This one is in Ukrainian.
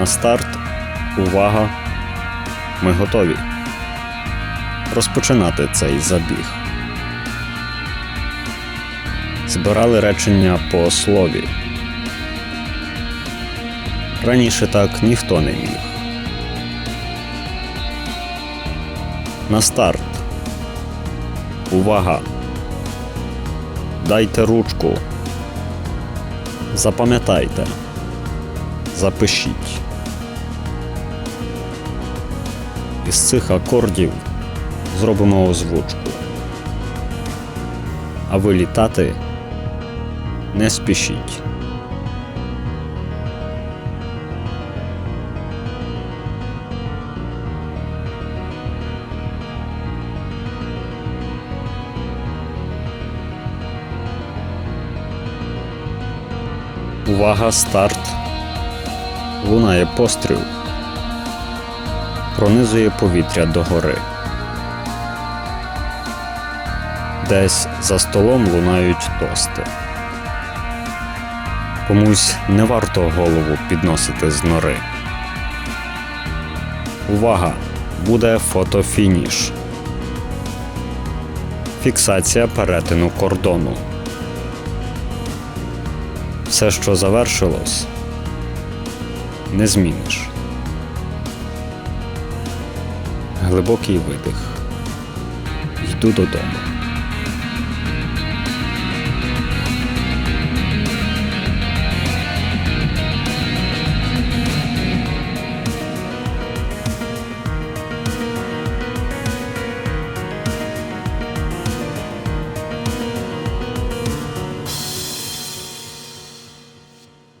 На старт. Увага. Ми готові. Розпочинати цей забіг. Збирали речення по слові. Раніше так ніхто не міг. На старт. Увага. Дайте ручку. Запам'ятайте. Запишіть. Із цих акордів зробимо озвучку. А ви літати не спішіть. Увага, старт. Лунає постріл. Пронизує повітря догори. Десь за столом лунають тости. Комусь не варто голову підносити з нори. Увага! Буде фотофініш. Фіксація перетину кордону. Все, що завершилось, не зміниш. Глибокий видих. Йду додому.